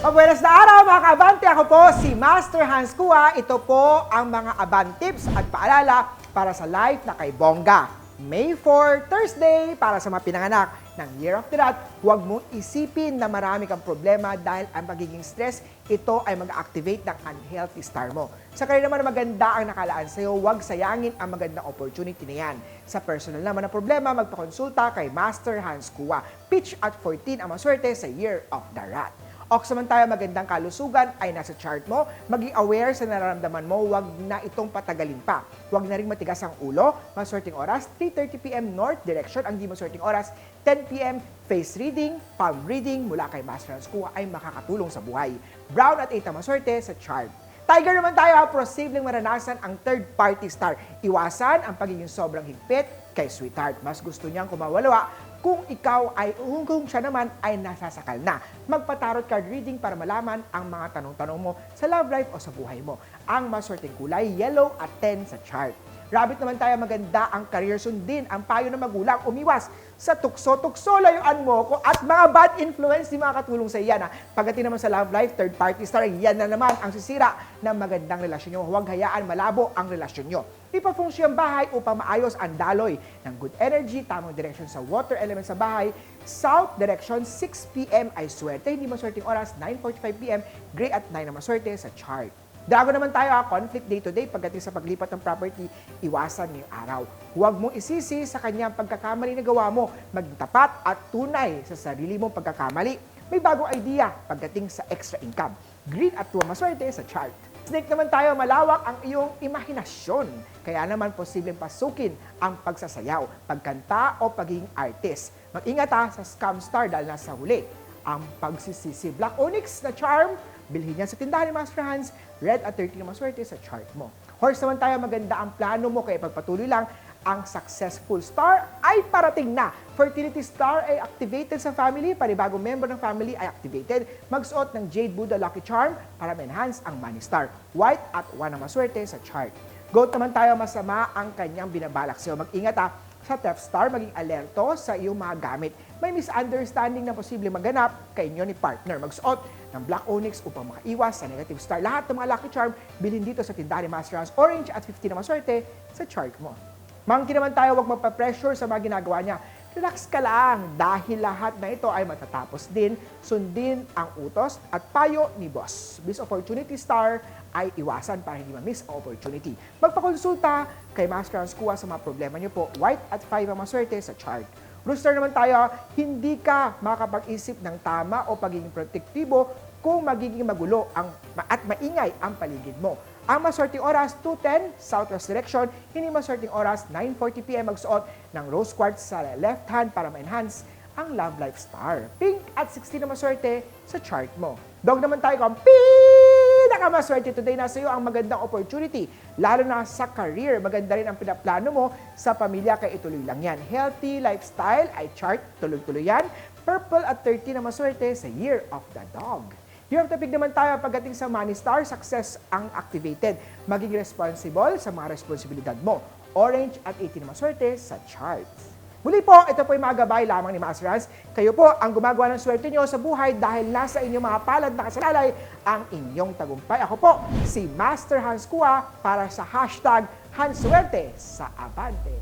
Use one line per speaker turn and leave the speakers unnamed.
Mabuenas na araw mga kaabante! Ako po si Master Hans Kua. Ito po ang mga aban tips at paalala para sa life na kay Bongga. May 4, Thursday, para sa mga pinanganak ng Year of the Rat, huwag mong isipin na marami kang problema dahil ang magiging stress, ito ay mag-activate ng unhealthy star mo. Sa kanya naman na maganda ang nakalaan sa'yo, huwag sayangin ang magandang opportunity na yan. Sa personal naman na problema, magpakonsulta kay Master Hans Kua. Pitch at 14 ang maswerte sa Year of the Rat. O samantala magandang kalusugan ay nasa chart mo, maging aware sa nararamdaman mo, wag na itong patagalin pa. Huwag na rin matigas ang ulo, maswerteng oras, 3.30pm north direction, ang di maswerteng oras, 10pm face reading, palm reading mula kay Master Hans Kua ay makakatulong sa buhay. Brown at 8 ang maswerte sa chart. Tiger naman tayo, ha, posibleng maranasan ang third party star. Iwasan ang pagiging sobrang higpit kay sweetheart. Mas gusto niyang kumawalawa kung ikaw ay, kung siya naman ay nasasakal na. Magpa-tarot card reading para malaman ang mga tanong-tanong mo sa love life o sa buhay mo. Ang maswerteng kulay, yellow at 10 sa chart. Rabbit naman tayo, maganda ang career sundin. Ang payo ng magulang, umiwas sa tukso-tukso, layuan mo ko at mga bad influence di makakatulong sa iyan. Ha? Pagdating naman sa love life, third party star, yan na naman ang sisira ng magandang relasyon nyo. Huwag hayaan malabo ang relasyon nyo. Ipafunksyon ang bahay upang maayos ang daloy ng good energy, tamang direction sa water element sa bahay. South direction, 6 p.m. ay swerte. Hindi maswerteng oras, 9.45 p.m. Gray at 9 na maswerte sa chart. Drago naman tayo ha, conflict day to day pagdating sa paglipat ng property, iwasan ngayong araw. Huwag mong isisi sa kanyang pagkakamali na gawa mo, maging tapat at tunay sa sarili mong pagkakamali. May bagong idea pagdating sa extra income. Green at tuwa maswerte sa chart. Snake naman tayo, malawak ang iyong imahinasyon. Kaya naman posibleng pasukin ang pagsasayaw, pagkanta o pagiging artist. Mag-ingat ha sa scam star dahil nasa huli. Ang pagsisisi. Black Onyx na charm, bilhin yan sa tindahan ni Master Hans. Red at 13 na maswerte sa chart mo. Horse naman tayo, maganda ang plano mo kaya pagpatuloy lang ang successful star ay parating na. Fertility star ay activated sa family, panibagong member ng family ay activated. Magsuot ng Jade Buddha Lucky Charm para ma-enhance ang money star. White at 1 ang maswerte sa chart. Goat naman tayo, masama ang kanyang binabalak sa'yo. Mag-ingat ha, sa Theft Star, maging alerto sa iyong mga gamit. May misunderstanding na posible maganap kay inyo ni partner. Magsuot ng Black Onyx upang makaiwas sa negative star. Lahat ng mga lucky charm, bilhin dito sa tindahan ni Master Hans Orange at 50 na maswerte sa chart mo. Monkey naman tayo, huwag magpa-pressure sa mga ginagawa niya. Relax ka lang dahil lahat na ito ay matatapos din. Sundin ang utos at payo ni boss. This opportunity star ay iwasan para hindi ma-miss ang opportunity. Magpakonsulta kay Master Kua sa mga problema niyo po. White at 5 ang maswerte sa chart. Rooster naman tayo, hindi ka makapag-isip ng tama o pagiging protektibo kung magiging magulo ang, at maingay ang paligid mo. Ang maswerteng oras, 2.10, southwest direction. Hindi maswerteng oras, 9.40pm magsuot ng rose quartz sa left hand para ma-enhance ang love life star. Pink at 16 na maswerte sa chart mo. Dog naman tayo kung pinakamaswerte today na sa iyo ang magandang opportunity. Lalo na sa career, maganda rin ang pinaplano mo sa pamilya kaya ituloy lang yan. Healthy lifestyle ay chart, tuloy-tuloy yan. Purple at 13 na maswerte sa Year of the Dog. The Pig naman tayo pagdating sa Money Star, success ang activated. Maging responsible sa mga responsibilidad mo. Orange at 18 na maswerte sa charts. Muli po, ito po yung mga gabay lamang ni Master Hans. Kayo po ang gumagawa ng swerte nyo sa buhay dahil nasa inyong mga palad na kasalalay ang inyong tagumpay. Ako po, si Master Hans Kua para sa hashtag Hanswerte sa Abante.